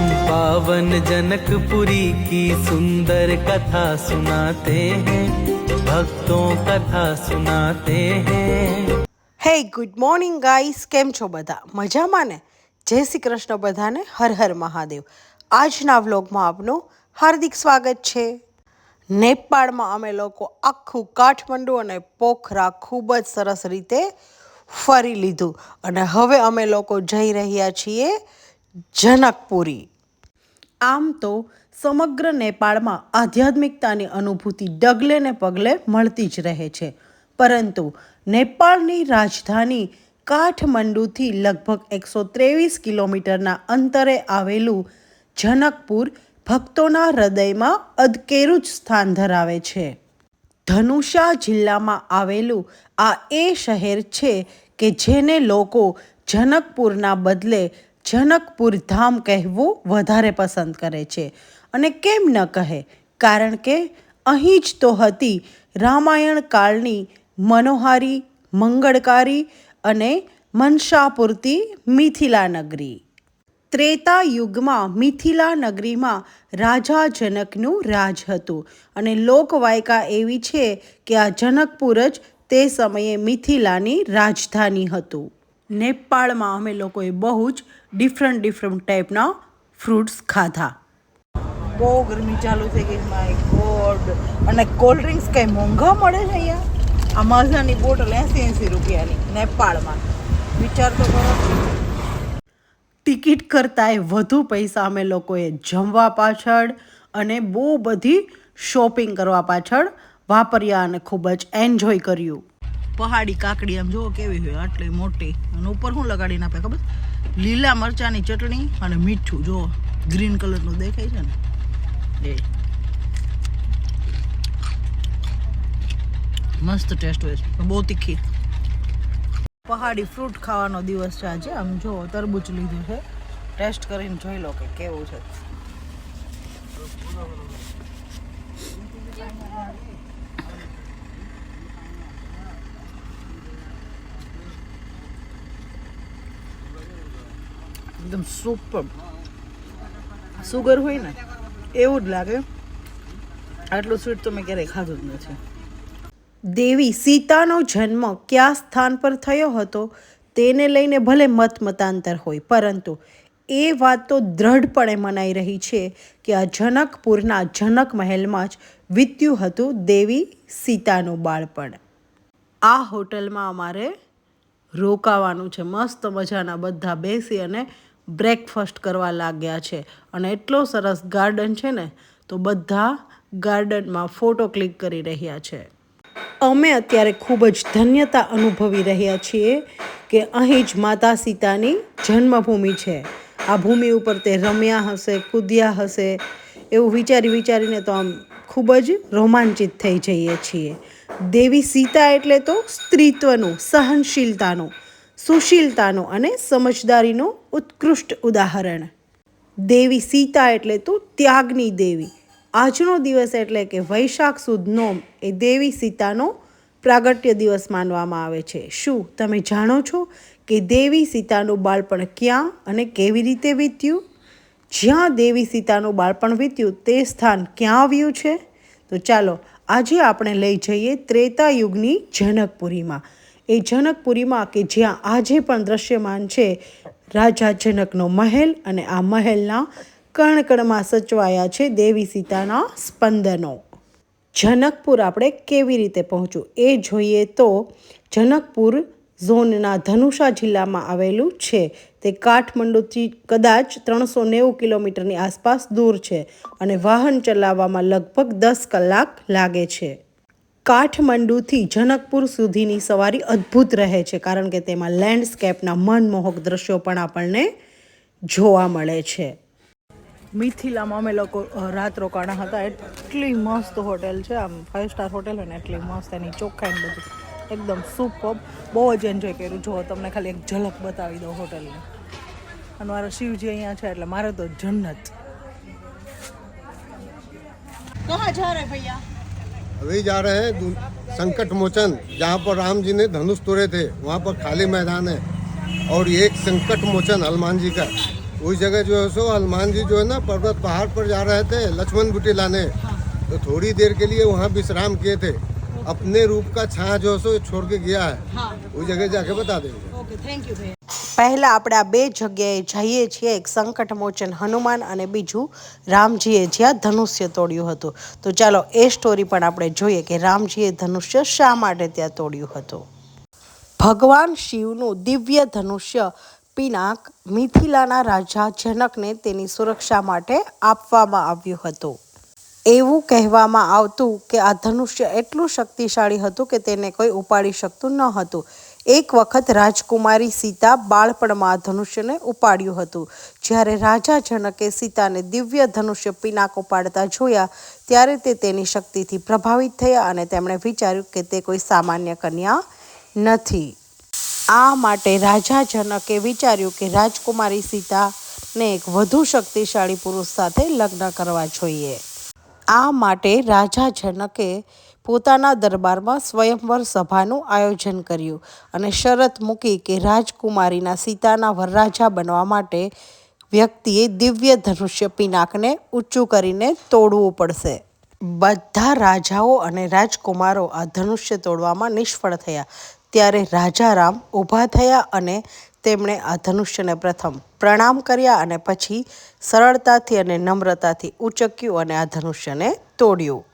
हम पावन जनकपुरी की सुंदर कथा सुनाते हैं भक्तों कथा सुनाते हैं હે ગુડ મોર્નિંગ ગાઈસ કેમ છો બધા મજામાં ને જય શ્રી કૃષ્ણ બધાને હર હર મહાદેવ આજના વ્લોગમાં આપનું હાર્દિક સ્વાગત છે નેપાળમાં અમે લોકો આખું કાઠમંડુ અને પોખરા ખૂબ જ સરસ રીતે ફરી લીધું અને હવે અમે લોકો જઈ રહ્યા છીએ જનકપુરી આમ તો સમગ્ર નેપાળમાં આધ્યાત્મિકતાની અનુભૂતિ ડગલે ને પગલે મળતી જ રહે છે. પરંતુ નેપાળની રાજધાની કાઠમંડુથી લગભગ એકસો ત્રેવીસ કિલોમીટરના અંતરે આવેલું જનકપુર ભક્તોના હૃદયમાં અદકેરું જ સ્થાન ધરાવે છે. ધનુષા જિલ્લામાં આવેલું આ એ શહેર છે કે જેને લોકો જનકપુરના બદલે જનકપુર ધામ કહેવું વધારે પસંદ કરે છે. અને કેમ ન કહે? કારણ કે અહીં જ તો હતી રામાયણ કાળની મનોહારી, મંગળકારી અને મનસાપૂરતી મિથિલા નગરી. ત્રેતા યુગમાં મિથિલા નગરીમાં રાજા જનકનું રાજ હતું. અને લોકવાયકા એવી છે કે આ જનકપુર જ તે સમયે મિથિલાની રાજધાની હતું. નેપાળમાં અમે લોકોએ બહુ જ ડિફરન્ટ ડિફરન્ટ ટાઈપના ફ્રૂટ્સ ખાધા. બહુ ગરમી ચાલુ થઈ ગઈ માય ગોડ. અને કોલ્ડ ડ્રિંક્સ કંઈ મોંઘા મળે છે અહીંયા? આ માઝાની બોટલ એંસી એંસી રૂપિયાની નેપાળમાં. વિચાર તો કરો. ટિકિટ કરતાંય વધુ પૈસા અમે લોકોએ જમવા પાછળ અને બહુ બધી શોપિંગ કરવા પાછળ વાપર્યા અને ખૂબ જ એન્જોય કર્યું. પહાડી કાકડી આમ જુઓ કેવી હોય આટલી મોટી. અને ઉપર શું લગાડીને આપે ખબર? લીલા મરચાંની ચટણી અને મીઠું, જુઓ. ગ્રીન કલરનું દેખાય છે ને? એ. મસ્ત ટેસ્ટ હોય છે. બહુ તીખી. પહાડી ફ્રૂટ ખાવાનો દિવસ છે આજે. આમ જો તરબૂચ લીધું છે. ટેસ્ટ કરીને જોઈ લો કે કેવું છે. એકદમ સુપર. સુગર હોય ને, એવું જ લાગે. આટલું સ્વીટ તો મેં ક્યારેય ખાધું જ નથી. દેવી, સીતાનો જન્મ કયા સ્થાન પર થયો હતો તેને લઈને ભલે મત મતાંતર હોય, પરંતુ એ વાત તો દ્રઢપણે મનાઈ રહી છે કે આ જનકપુરના જનક મહેલમાં જ વીત્યું હતું દેવી સીતાનું બાળપણ. આ હોટલમાં અમારે રોકાવાનું છે. મસ્ત મજાના બધા બેસી અને બ્રેકફાસ્ટ કરવા લાગ્યા છે. અને એટલો સરસ ગાર્ડન છે ને, તો બધા ગાર્ડનમાં ફોટો ક્લિક કરી રહ્યા છે. અમે અત્યારે ખૂબ જ ધન્યતા અનુભવી રહ્યા છીએ કે અહીં જ માતા સીતાની જન્મભૂમિ છે. આ ભૂમિ ઉપર તે રમ્યા હશે, કૂદ્યા હશે, એવું વિચારી વિચારીને તો આમ ખૂબ જ રોમાંચિત થઈ જઈએ છીએ. દેવી સીતા એટલે તો સ્ત્રીત્વનું, સહનશીલતાનું સુશીલતાનું અને સમજદારીનું ઉત્કૃષ્ટ ઉદાહરણ. દેવી સીતા એટલે તો ત્યાગની દેવી. આજનો દિવસ એટલે કે વૈશાખ સુદ નોમ એ દેવી સીતાનો પ્રાગટ્ય દિવસ માનવામાં આવે છે. શું તમે જાણો છો કે દેવી સીતાનું બાળપણ ક્યાં અને કેવી રીતે વીત્યું? જ્યાં દેવી સીતાનું બાળપણ વીત્યું તે સ્થાન ક્યાં આવ્યું છે? તો ચાલો આજે આપણે લઈ જઈએ ત્રેતા યુગની જનકપુરીમાં. એ જનકપુરીમાં કે જ્યાં આજે પણ દ્રશ્યમાન છે રાજા જનકનો મહેલ અને આ મહેલના કણકણમાં સચવાયા છે દેવી સીતાના સ્પંદનો. જનકપુર આપણે કેવી રીતે પહોંચવું એ જોઈએ તો જનકપુર ઝોનના ધનુષા જિલ્લામાં આવેલું છે. તે કાઠમંડુથી કદાચ ત્રણસો નેવું કિલોમીટરની આસપાસ દૂર છે અને વાહન ચલાવવામાં લગભગ દસ કલાક લાગે છે. કાઠમંડુથી જનકપુર સુધીની સવારી અદ્ભુત રહે છે કારણ કે તેમાં લેન્ડસ્કેપના મનમોહક દ્રશ્યો પણ આપણને જોવા મળે છે. મિથિલામાં અમે લોકો રાત રોકાણા હતા. એટલી મસ્ત હોટેલ છે આમ ફાઇવ સ્ટાર હોટેલ હોય ને એટલી મસ્ત એની ચોખ્ખાઈ બધું. એકદમ સુપર બહુ જ એન્જોય કર્યું. જો તમને ખાલી એક ઝલક બતાવી દઉં હોટલની. અને મારો શિવજી અહીંયા છે એટલે મારે તો જન્નત. કહા જા રે ભૈયા? अभी जा रहे हैं संकट मोचन जहाँ पर राम जी ने धनुष तोड़े थे वहाँ पर खाली मैदान है। और ये एक संकट मोचन हनुमान जी का। उस जगह जो है सो हनुमान जी जो है ना पर्वत पहाड़ पर जा रहे थे लक्ष्मण बुटी लाने। तो थोड़ी देर के लिए वहाँ विश्राम किए थे। अपने रूप का छाया जो है सो छोड़ के गया है। हाँ। उस जगह जाके बता देंगे। थैंक यू પહેલા આપણે આ બે જગ્યાએ જઈએ છીએ. એક સંકટમોચન હનુમાન અને બીજું રામજીએ જ્યાં ધનુષ્ય તોડ્યું હતું. તો ચાલો એ સ્ટોરી પણ આપણે જોઈએ કે રામજીએ ધનુષ્ય શા માટે ત્યાં તોડ્યું હતું? ભગવાન શિવનું દિવ્ય ધનુષ્ય પિનાક મિથિલાના રાજા જનકને તેની સુરક્ષા માટે આપવામાં આવ્યું હતું. એવું કહેવામાં આવતું કે આ ધનુષ્ય એટલું શક્તિશાળી હતું કે તેને કોઈ ઉપાડી શકતું ન હતું. એક વખત રાજકુમારી સીતા બાળપણમાં ધનુષ્યને ઉપાડ્યું હતું. જ્યારે રાજા જનકે સીતાને દિવ્ય ધનુષ્ય પિનાક ઉપાડતા જોયા, ત્યારે તે તેની શક્તિથી પ્રભાવિત થયા અને તેમણે વિચાર્યું કે તે કોઈ સામાન્ય કન્યા નથી. આ માટે રાજા જનકે વિચાર્યું કે રાજકુમારી સીતાને એક વધુ શક્તિશાળી પુરુષ સાથે લગ્ન કરવા જોઈએ. આ માટે રાજા જનકે પોતાના દરબારમાં સ્વયંવર સભાનું આયોજન કર્યું અને શરત મૂકી કે રાજકુમારીના સીતાના વરરાજા બનવા માટે વ્યક્તિએ દિવ્ય ધનુષ્ય પિનાકને ઊંચું કરીને તોડવું પડશે. બધા રાજાઓ અને રાજકુમારો આ ધનુષ્ય તોડવામાં નિષ્ફળ થયા. ત્યારે રાજા રામ ઊભા થયા અને તેમણે આ ધનુષ્યને પ્રથમ પ્રણામ કર્યા અને પછી સરળતાથી અને નમ્રતાથી ઉચક્યું અને આ ધનુષ્યને તોડ્યું.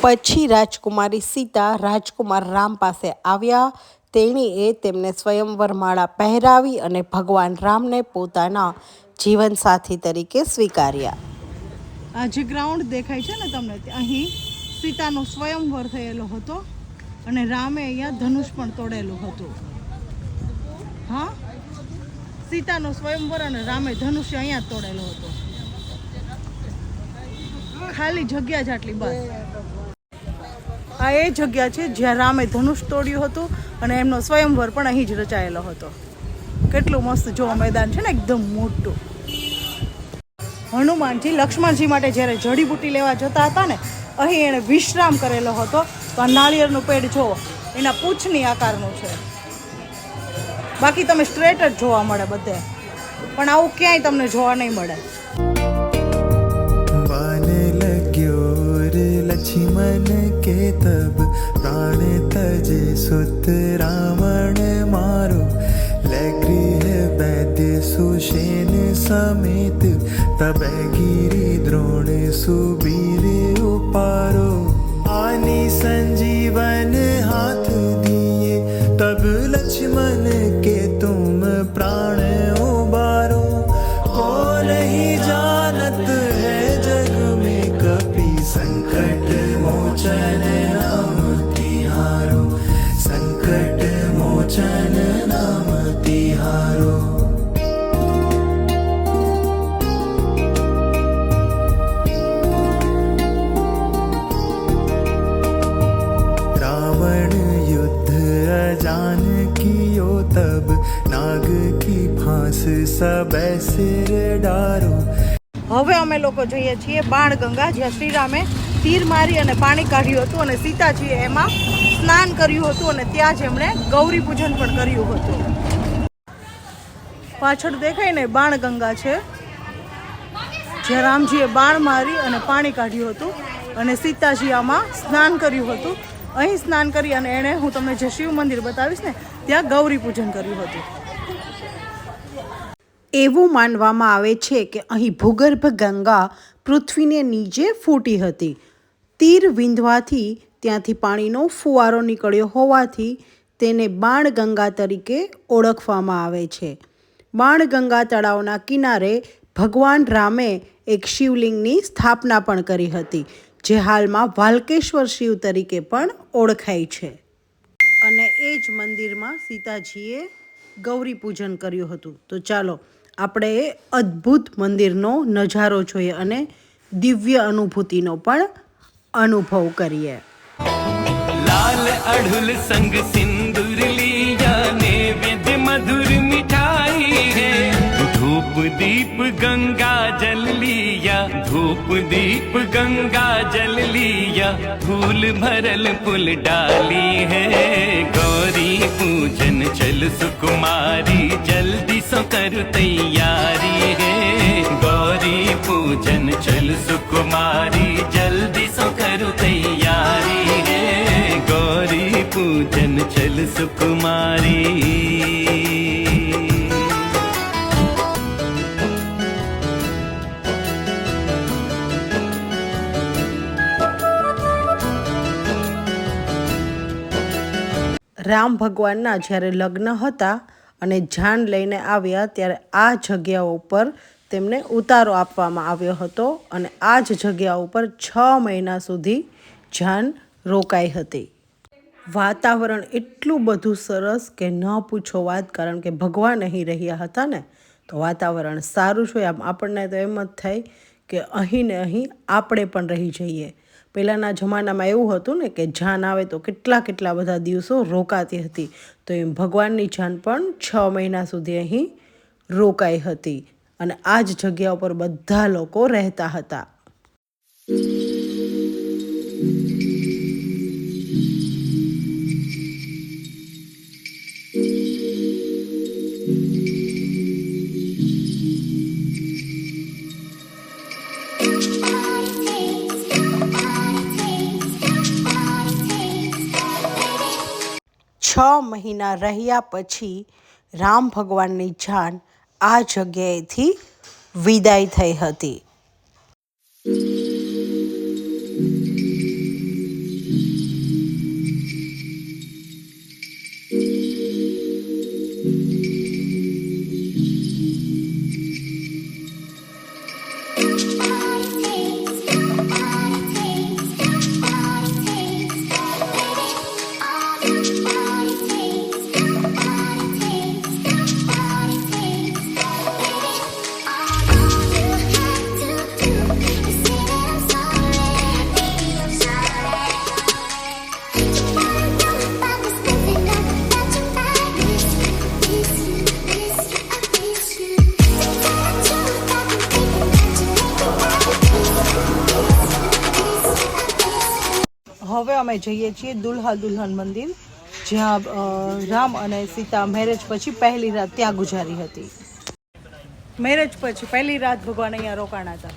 પછી રાજકુમારી સીતા રાજકુમાર રામ પાસે આવ્યા. તેણીએ તેમને સ્વયંવર માળા પહેરાવી અને ભગવાન રામને પોતાના જીવનસાથી તરીકે સ્વીકાર્યા. આ જે ગ્રાઉન્ડ દેખાય છે ને તમને અહીં સીતાનો સ્વયંવર થયેલો હતો અને રામે અહીંયા ધનુષ પણ તોડેલું હતું. હા? સીતાનો સ્વયંવર અને રામે ધનુષ અહીંયા તોડેલો હતો. ખાલી જગ્યા જ આટલી બસ. આ એ જગ્યા છે જ્યાં રામે ધનુષ તોડ્યું હતું અને એમનો સ્વયંવર પણ અહીં જ રચાયેલો હતો. કેટલું મસ્ત જોવા મેદાન છે ને, એકદમ મોટું. હનુમાનજી, લક્ષ્મણજી માટે જ્યારે જડીબુટી લેવા જતા હતા ને, અહીં એણે વિશ્રામ કરેલો હતો. તો આ નાળિયેરનું પેડ જુઓ એના પૂંછની આકારનું છે. બાકી તમે સ્ટ્રેટ જ જોવા મળે બધે. પણ આવું ક્યાંય તમને જોવા નહીં મળે. लक्ष्मण के तब। प्राण तजे सुत रावण मारो। लग्रिह वैद्य सुषेण समेत। तब गिरी द्रोण सुबीर उपारो। आनी संजीवन હવે અમે લોકો જઈએ છીએ બાણગંગા, જ્યાં શ્રીરામે તીર મારી અને પાણી કાઢ્યું હતું અને સીતાજીએ એમાં સ્નાન કર્યું હતું અને ત્યાં જ એમણે ગૌરી પૂજન પણ કર્યું હતું. પાછળ દેખાય ને બાણગંગા છે, જ્યાં રામજીએ બાણ મારી અને પાણી કાઢ્યું હતું અને સીતાજી આમાં સ્નાન કર્યું હતું. અહીં સ્નાન કરી અને એણે હું તમને જે શિવ મંદિર બતાવીશ ને, ત્યાં ગૌરી પૂજન કર્યું હતું. એવું માનવામાં આવે છે કે અહીં ભૂગર્ભ ગંગા પૃથ્વીને નીચે ફૂટી હતી. તીર વિંધવાથી ત્યાંથી પાણીનો ફુવારો નીકળ્યો હોવાથી તેને બાણગંગા તરીકે ઓળખવામાં આવે છે. બાણગંગા તળાવના કિનારે ભગવાન રામે એક શિવલિંગની સ્થાપના પણ કરી હતી, જે હાલમાં વાલકેશ્વર શિવ તરીકે પણ ઓળખાય છે. અને એ જ મંદિરમાં સીતાજીએ ગૌરી પૂજન કર્યું હતું. તો ચાલો આપણે અદ્ભુત મંદિરનો નજારો જોઈએ અને દિવ્ય અનુભૂતિનો પણ અનુભવ કરીએ. લાલ અઢુલ સંગ સિંદુર લિયા ને મધુર મીઠાઈ હે धूप दीप गंगा जल लिया धूप दीप गंगा जल लिया, फूल भरल पुल डाली है। गौरी पूजन, चल सुकुमारी, जल्दी सो कर तैयारी है। गौरी पूजन, चल सुकुमारी, जल्दी सो कर तैयारी है। गौरी पूजन, चल सुकुमारी। રામ ભગવાનના જ્યારે લગ્ન હતા અને જાન લઈને આવ્યા, ત્યારે આ જગ્યા ઉપર તેમને ઉતારો આપવામાં આવ્યો હતો અને આ જ જગ્યા ઉપર છ મહિના સુધી જાન રોકાઈ હતી. વાતાવરણ એટલું બધું સરસ કે ન પૂછો વાત, કારણ કે ભગવાન અહીં રહ્યા હતા ને, તો વાતાવરણ સારું છે. આમ આપણને તો એમ જ થાય કે અહીં ને અહીં આપણે પણ રહી જઈએ. પહેલાંના જમાનામાં એવું હતું ને કે જાન આવે તો કેટલા કેટલા બધા દિવસો રોકાતી હતી. તો એમ ભગવાનની જાન પણ છ મહિના સુધી અહીં રોકાઈ હતી અને આ જ જગ્યા ઉપર બધા લોકો રહેતા હતા. મહિના રહ્યા પછી રામ ભગવાનની જાન આ જગ્યાએથી વિદાય થઈ હતી. અમે જઈએ છીએ દુલ્હા દુલ્હન મંદિર, જ્યાં રામ અને સીતા મેરેજ પછી પહેલી રાત ત્યાં ગુજારી હતી. મેરેજ પછી પહેલી રાત ભગવાન અહીંયા રોકાણા હતા.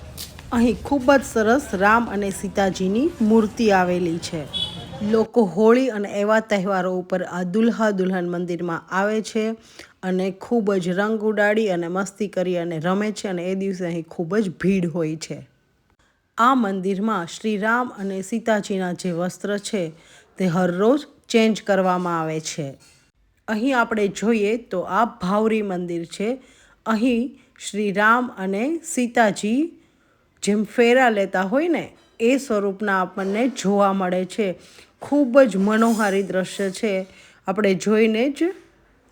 અહીં ખૂબ જ સરસ રામ અને સીતાજીની મૂર્તિ આવેલી છે. લોકો હોળી અને એવા તહેવારો ઉપર આ દુલ્હા દુલ્હન મંદિરમાં આવે છે અને ખૂબ જ રંગ ઉડાડી અને મસ્તી કરી અને રમે છે અને એ દિવસે અહીં ખૂબ જ ભીડ હોય છે. આ મંદિરમાં શ્રીરામ અને સીતાજીના જે વસ્ત્ર છે તે હરરોજ ચેન્જ કરવામાં આવે છે. અહીં આપણે જોઈએ તો આ ભાવરી મંદિર છે. અહીં શ્રી રામ અને સીતાજી જેમ ફેરા લેતા હોય ને, એ સ્વરૂપના આપણને જોવા મળે છે. ખૂબ જ મનોહારી દ્રશ્ય છે. આપણે જોઈને જ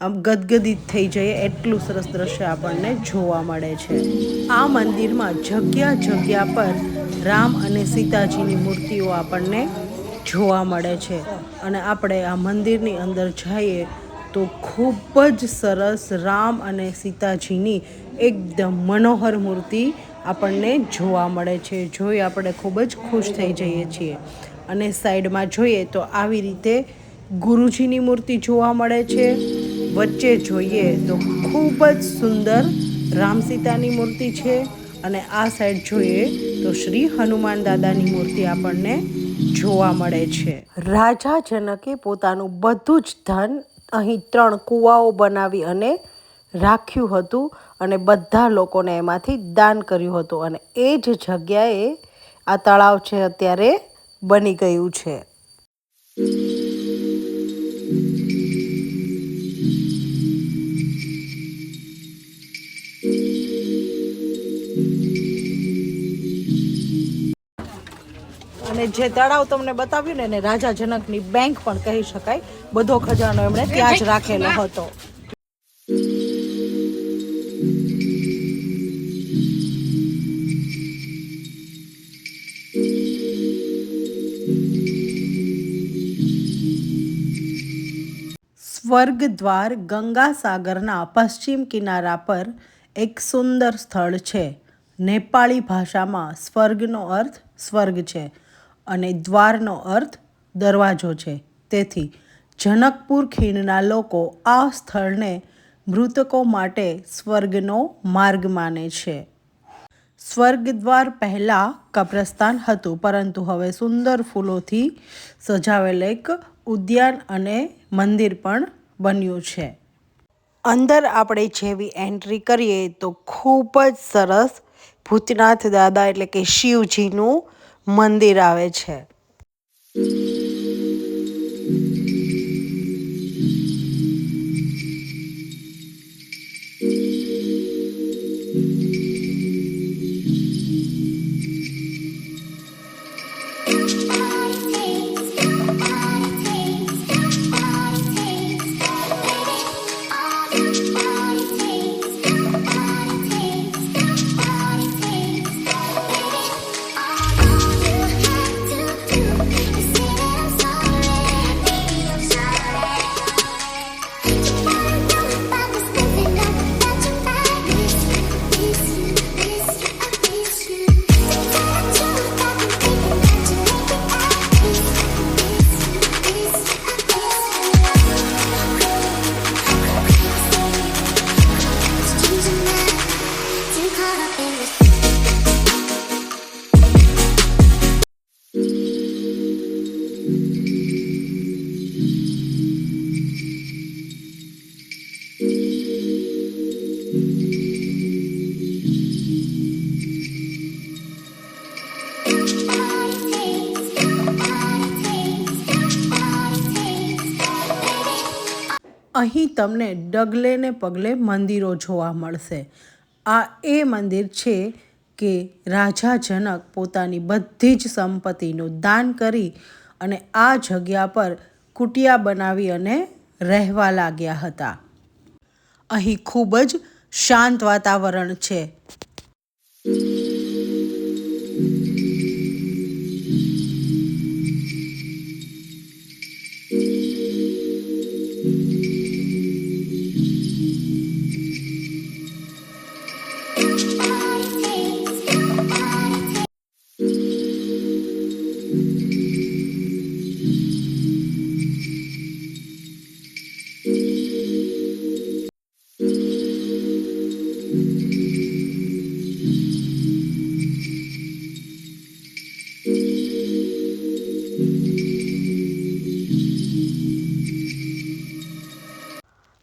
આમ ગદગદિત થઈ જઈએ એટલું સરસ દ્રશ્ય આપણને જોવા મળે છે. આ મંદિરમાં જગ્યા જગ્યા પર રામ અને સીતાજીની મૂર્તિઓ આપણને જોવા મળે છે. અને આપણે આ મંદિરની અંદર જઈએ તો ખૂબ જ સરસ રામ અને સીતાજીની એકદમ મનોહર મૂર્તિ આપણને જોવા મળે છે. જોઈ આપણે ખૂબ જ ખુશ થઈ જઈએ છીએ. અને સાઈડમાં જોઈએ તો આવી રીતે ગુરુજીની મૂર્તિ જોવા મળે છે. વચ્ચે જોઈએ તો ખૂબ જ સુંદર રામ સીતાની મૂર્તિ છે. અને આ સાઈડ જોઈએ તો શ્રી હનુમાન દાદાની મૂર્તિ આપણને જોવા મળે છે. રાજા જનકે પોતાનું બધું જ ધન અહીં ત્રણ કૂવાઓ બનાવી અને રાખ્યું હતું અને બધા લોકોને એમાંથી દાન કર્યું હતું અને એ જ જગ્યાએ આ તળાવ છે અત્યારે બની ગયું છે. અને જે તળાવ તમને બતાવ્યું ને એને રાજા જનકની બેંક પણ કહી શકાય. બધો ખજાનો એમણે ત્યાં જ રાખેલો હતો. સ્વર્ગ દ્વાર ગંગા સાગરના પશ્ચિમ કિનારા પર એક સુંદર સ્થળ છે. નેપાળી ભાષામાં સ્વર્ગનો અર્થ સ્વર્ગ છે. અને દ્વારનો અર્થ દરવાજો છે. તેથી જનકપુર ખીણના લોકો આ સ્થળને મૃતકો માટે સ્વર્ગનો માર્ગ માને છે. સ્વર્ગદ્વાર પહેલાં કબ્રસ્તાન હતું, પરંતુ હવે સુંદર ફૂલોથી સજાવેલ એક ઉદ્યાન અને મંદિર પણ બન્યું છે. અંદર આપણે જેવી એન્ટ્રી કરીએ તો ખૂબ જ સરસ ભૂતનાથ દાદા એટલે કે શિવજીનું મંદિર આવે છે. તમને ડગલે ને પગલે મંદિરો જોવા મળશે. આ એ મંદિર છે કે રાજા જનક પોતાની બધી જ સંપત્તિનું દાન કરી અને આ જગ્યા પર કુટિયા બનાવી અને રહેવા લાગ્યા હતા. અહીં ખૂબ જ શાંત વાતાવરણ છે.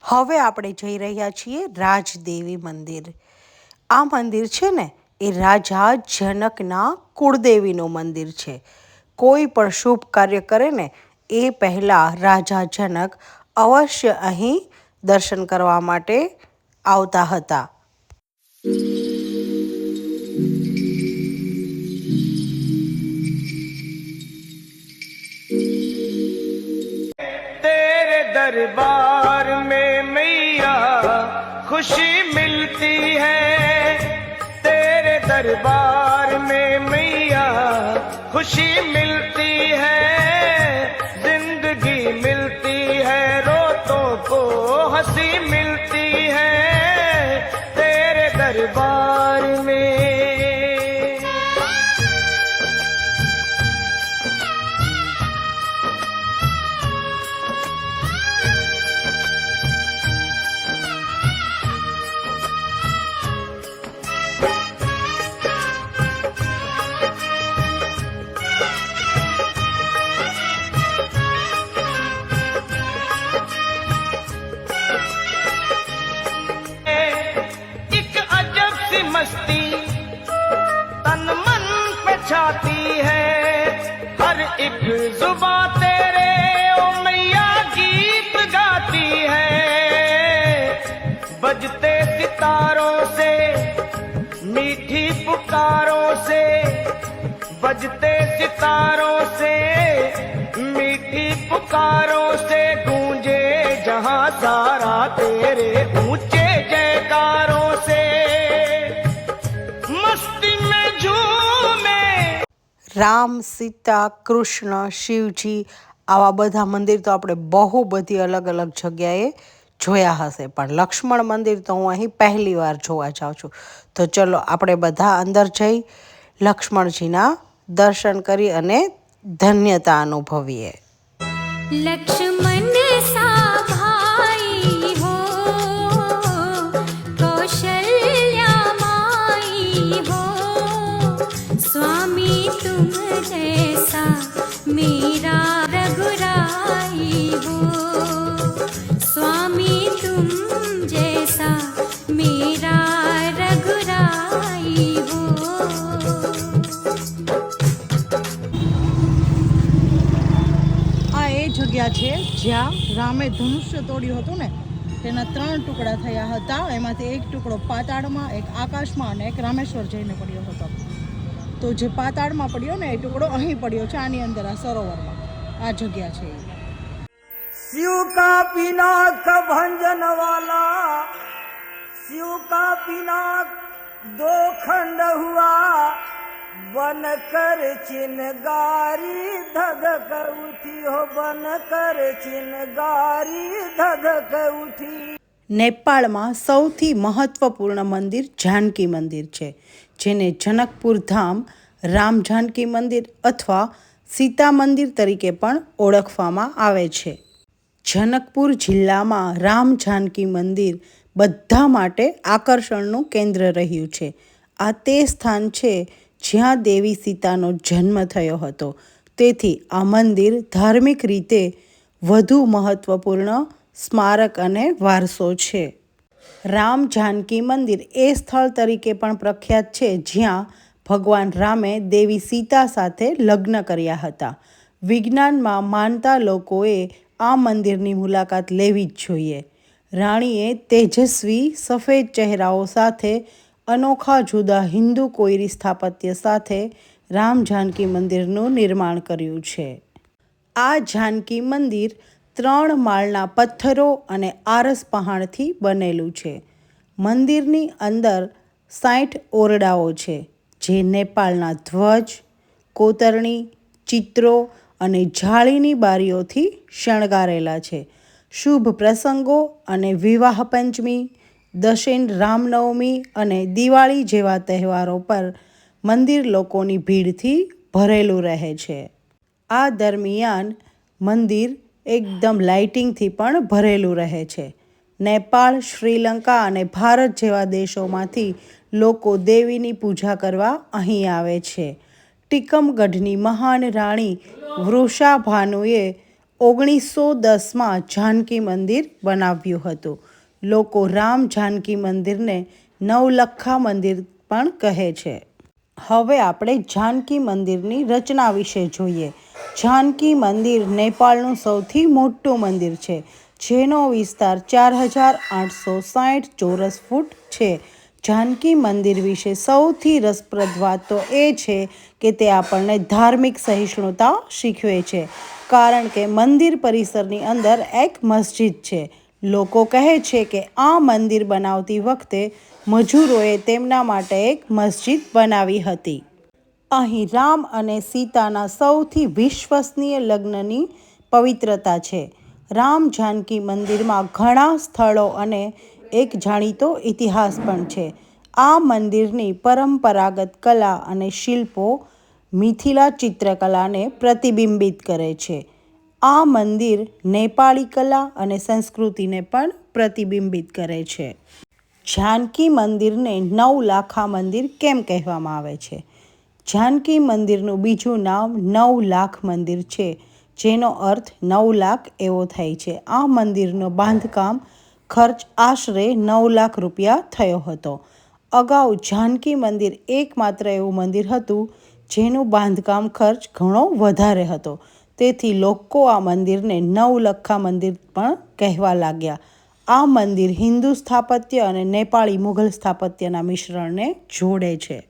હવે આપણે જઈ રહ્યા છીએ રાજદેવી મંદિર આ મંદિર છે ને એ રાજા જનકના કુળદેવીનું મંદિર છે કોઈ પણ શુભ કાર્ય કરે ને એ પહેલાં રાજા જનક અવશ્ય અહીં દર્શન કરવા માટે આવતા હતા तेरे दरबार में मैया खुशी मिलती है तेरे दरबार में मैया खुशी मिलती है રામ, સીતા, કૃષ્ણ, શિવજી આવા બધા મંદિર તો આપણે બહુ બધી અલગ અલગ જગ્યાએ જોયા હશે. પણ લક્ષ્મણ મંદિર તો હું અહીં પહેલી વાર જોવા જાઉં છું. તો ચલો આપણે બધા અંદર જઈ લક્ષ્મણજીના દર્શન કરી અને ધન્યતા અનુભવીએ. લક્ષ્મણ ટુકડા છે. જ્યાં રામે ધનુષ્ય તોડ્યું હતું ને, તેના ત્રણ ટુકડા થયા હતા. એમાંથી એક ટુકડો પાતાળમાં, એક આકાશમાં અને એક રામેશ્વર જઈને પડ્યો હતો. તો જે પાતાળમાં પડ્યો ને, એ ટુકડો અહીં પડ્યો છે, આની અંદર, આ સરોવરમાં. આ જગ્યા છે. શિવ કા પિનાક ભંજન વાલા, શિવ કા પિનાક દો ખંડ હુઆ बन कर चिनगारी धधक उठी हो बन कर चिनगारी धधक उठी નેપાળમાં સૌથી મહત્વપૂર્ણ મંદિર જાનકી મંદિર છે જેને જનકપુર ધામ રામ જાનકી મંદિર અથવા સીતા મંદિર તરીકે પણ ઓળખવામાં આવે છે જનકપુર જિલ્લામાં રામ જાનકી મંદિર બધા માટે આકર્ષણનું કેન્દ્ર રહ્યું છે આ તે સ્થાન છે જ્યાં દેવી સીતાનો જન્મ થયો હતો. તેથી આ મંદિર ધાર્મિક રીતે વધુ મહત્વપૂર્ણ સ્મારક અને વારસો છે. રામ જાનકી મંદિર એ સ્થળ તરીકે પણ પ્રખ્યાત છે, જ્યાં ભગવાન રામે દેવી સીતા સાથે લગ્ન કર્યા હતા. વિજ્ઞાનમાં માનતા લોકોએ આ મંદિરની મુલાકાત લેવી જ જોઈએ. રાણીએ તેજસ્વી સફેદ ચહેરાઓ સાથે અનોખા જુદા હિન્દુ કોયરી સ્થાપત્ય સાથે રામ જાનકી મંદિરનું નિર્માણ કર્યું છે. આ જાનકી મંદિર ત્રણ માળના પથ્થરો અને આરસ પહાણથી બનેલું છે. મંદિરની અંદર સાઠ ઓરડાઓ છે, જે નેપાળના ધ્વજ, કોતરણી, ચિત્રો અને જાળીની બારીઓથી શણગારેલા છે. શુભ પ્રસંગો અને વિવાહ પંચમી દશેન રામનવમી અને દિવાળી જેવા તહેવારો પર મંદિર લોકોની ભીડથી ભરેલું રહે છે. આ દરમિયાન મંદિર એકદમ લાઇટિંગથી પણ ભરેલું રહે છે. નેપાળ, શ્રીલંકા અને ભારત જેવા દેશોમાંથી લોકો દેવીની પૂજા કરવા અહીં આવે છે. ટીકમગઢની મહાન રાણી વૃષાભાનુએ ઓગણીસો દસમાં જાનકી મંદિર બનાવ્યું હતું. લોકો રામ જાનકી મંદિરને નવલખા મંદિર પણ કહે છે. હવે આપણે જાનકી મંદિરની રચના વિશે જોઈએ. જાનકી મંદિર નેપાળનું સૌથી મોટું મંદિર છે, જેનો વિસ્તાર ચાર હજાર આઠસો સાઠ ચોરસ ફૂટ છે. જાનકી મંદિર વિશે સૌથી રસપ્રદ વાત તો એ છે કે તે આપણને ધાર્મિક સહિષ્ણુતા શીખવે છે, કારણ કે મંદિર પરિસરની અંદર એક મસ્જિદ છે. લોકો કહે છે કે આ મંદિર બનાવતી વખતે મજૂરોએ તેમના માટે એક મસ્જિદ બનાવી હતી. અહીં રામ અને સીતાના સૌથી વિશ્વસનીય લગ્નની પવિત્રતા છે. રામ જાનકી મંદિરમાં ઘણા સ્થળો અને એક જાણીતો ઇતિહાસ પણ છે. આ મંદિરની પરંપરાગત કલા અને શિલ્પો મિથિલા ચિત્રકલાને પ્રતિબિંબિત કરે છે. આ મંદિર નેપાળી કલા અને સંસ્કૃતિને પણ પ્રતિબિંબિત કરે છે. જાનકી મંદિરને નવ લાખા મંદિર કેમ કહેવામાં આવે છે? જાનકી મંદિરનું બીજું નામ નવ લાખ મંદિર છે, જેનો અર્થ નવ લાખ એવો થાય છે. આ મંદિરનું બાંધકામ ખર્ચ આશરે નવ લાખ રૂપિયા થયો હતો. અગાઉ જાનકી મંદિર એકમાત્ર એવું મંદિર હતું, જેનું બાંધકામ ખર્ચ ઘણો વધારે હતો. તેથી લોકો આ મંદિરને નવલખા મંદિર પણ કહેવા લાગ્યા. આ મંદિર હિન્દુ સ્થાપત્ય અને નેપાળી મુઘલ સ્થાપત્યના મિશ્રણને જોડે છે.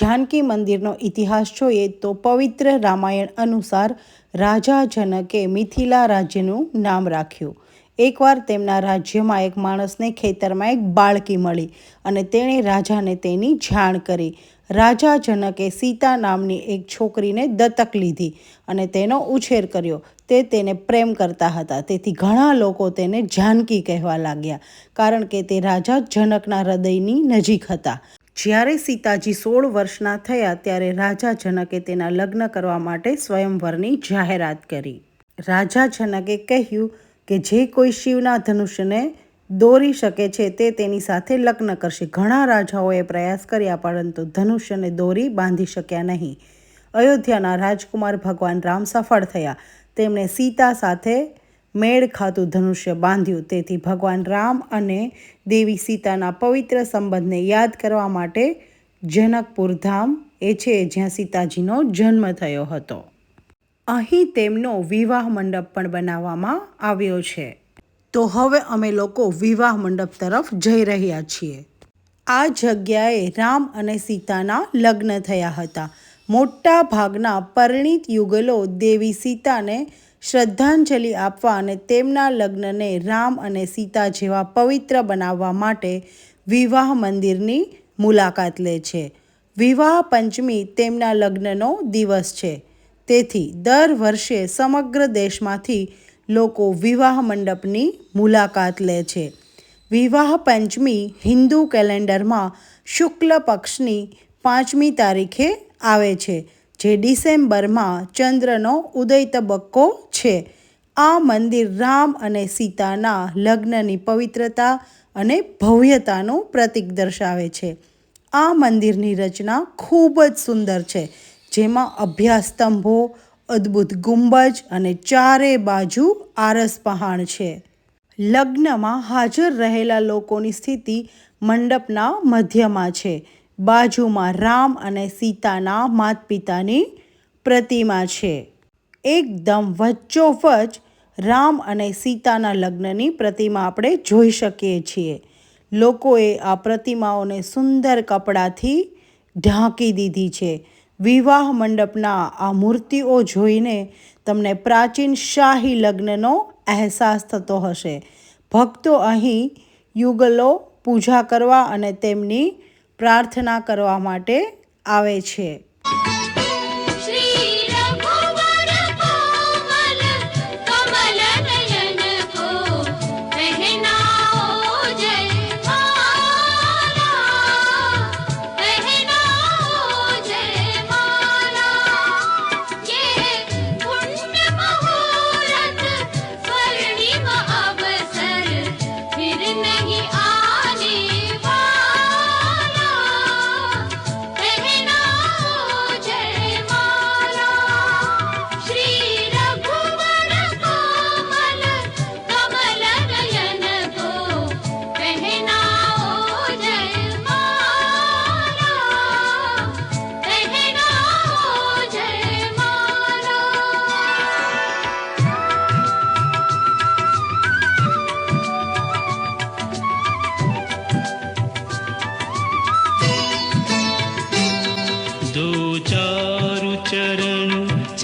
જાનકી મંદિરનો ઇતિહાસ જોઈએ તો પવિત્ર રામાયણ અનુસાર રાજા જનકે મિથિલા રાજ્યનું નામ રાખ્યું. એકવાર તેમના રાજ્યમાં એક માણસને ખેતરમાં એક બાળકી મળી અને તેણે રાજાને તેની જાણ કરી. રાજા જનકે સીતા નામની એક છોકરીને દત્તક લીધી અને તેનો ઉછેર કર્યો. તે તેને પ્રેમ કરતા હતા. તેથી ઘણા લોકો તેને જાનકી કહેવા લાગ્યા, કારણ કે તે રાજા જનકના હૃદયની નજીક હતા. જ્યારે સીતાજી સોળ વર્ષના થયા, ત્યારે રાજા જનકે તેના લગ્ન કરવા માટે સ્વયંવરની જાહેરાત કરી. રાજા જનકે કહ્યું કે જે કોઈ શિવના ધનુષ્યને દોરી શકે છે તે તેની સાથે લગ્ન કરશે. ઘણા રાજાઓએ પ્રયાસ કર્યા, પરંતુ ધનુષ્યને દોરી બાંધી શક્યા નહીં. અયોધ્યાના રાજકુમાર ભગવાન રામ સફળ થયા. તેમણે સીતા સાથે મેળ ખાતું ધનુષ્ય બાંધ્યું. તેથી ભગવાન રામ અને દેવી સીતાના પવિત્ર સંબંધને યાદ કરવા માટે જનકપુર ધામ એ છે જ્યાં સીતાજીનો જન્મ થયો હતો. અહીં તેમનો વિવાહ મંડપ પણ બનાવવામાં આવ્યો છે. તો હવે અમે લોકો વિવાહ મંડપ તરફ જઈ રહ્યા છીએ. આ જગ્યાએ રામ અને સીતાના લગ્ન થયા હતા. મોટા ભાગના પરિણીત યુગલો દેવી સીતાને શ્રદ્ધાંજલિ આપવા અને તેમના લગ્નને રામ અને સીતા જેવા પવિત્ર બનાવવા માટે વિવાહ મંદિરની મુલાકાત લે છે. વિવાહ પંચમી તેમના લગ્નનો દિવસ છે. તેથી દર વર્ષે સમગ્ર દેશમાંથી લોકો વિવાહ મંડપની મુલાકાત લે છે. વિવાહ પંચમી હિન્દુ કેલેન્ડરમાં શુક્લ પક્ષની પાંચમી તારીખે આવે છે, જે ડિસેમ્બરમાં ચંદ્રનો ઉદય તબક્કો છે. આ મંદિર રામ અને સીતાના લગ્નની પવિત્રતા અને ભવ્યતાનું પ્રતીક દર્શાવે છે. આ મંદિરની રચના ખૂબ જ સુંદર છે, જેમાં અભ્યાસ સ્તંભો અદ્ભુત ગુંબજ અને ચારે બાજુ આરસ પહાણ છે. લગ્નમાં હાજર રહેલા લોકોની સ્થિતિ મંડપના મધ્યમાં છે. બાજુમાં રામ અને સીતાના માત પિતાની પ્રતિમા છે. એકદમ વચ્ચોવચ રામ અને સીતાના લગ્નની પ્રતિમા આપણે જોઈ શકીએ છીએ. લોકોએ આ પ્રતિમાઓને સુંદર કપડાથી ઢાંકી દીધી છે. વિવાહ મંડપના આ મૂર્તિઓ જોઈને તમને પ્રાચીન શાહી લગ્નનો અહેસાસ થતો હશે. ભક્તો અહીં યુગલો પૂજા કરવા અને તેમની પ્રાર્થના કરવા માટે આવે છે.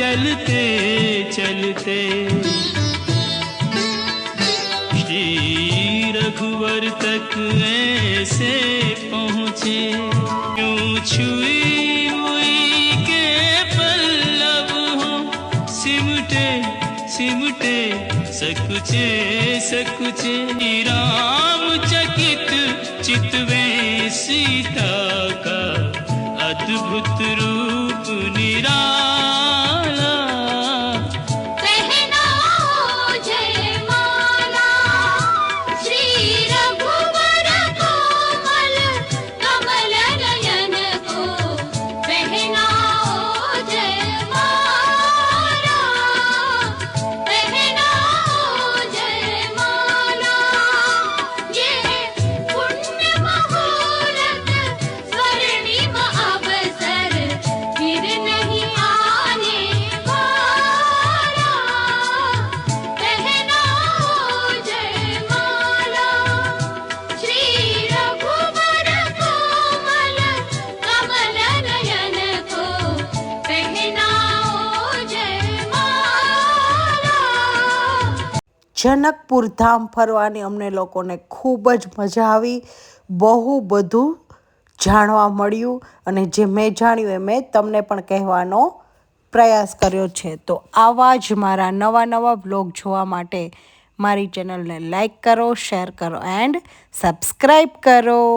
चलते चलते। श्री रघुवर तक ऐसे पहुँचे। क्यों छुई हुई के पल्लव हो? सिमटे सिमटे, सकुचे सकुचे। राम જનકપુર ધામ ફરવાની અમને લોકોને ખૂબ જ મજા આવી. બહુ બધું જાણવા મળ્યું અને જે મેં જાણ્યું એ મેં તમને પણ કહેવાનો પ્રયાસ કર્યો છે. તો આવા જ મારા નવા નવા બ્લોગ જોવા માટે મારી ચેનલને લાઈક કરો, શેર કરો એન્ડ સબસ્ક્રાઈબ કરો.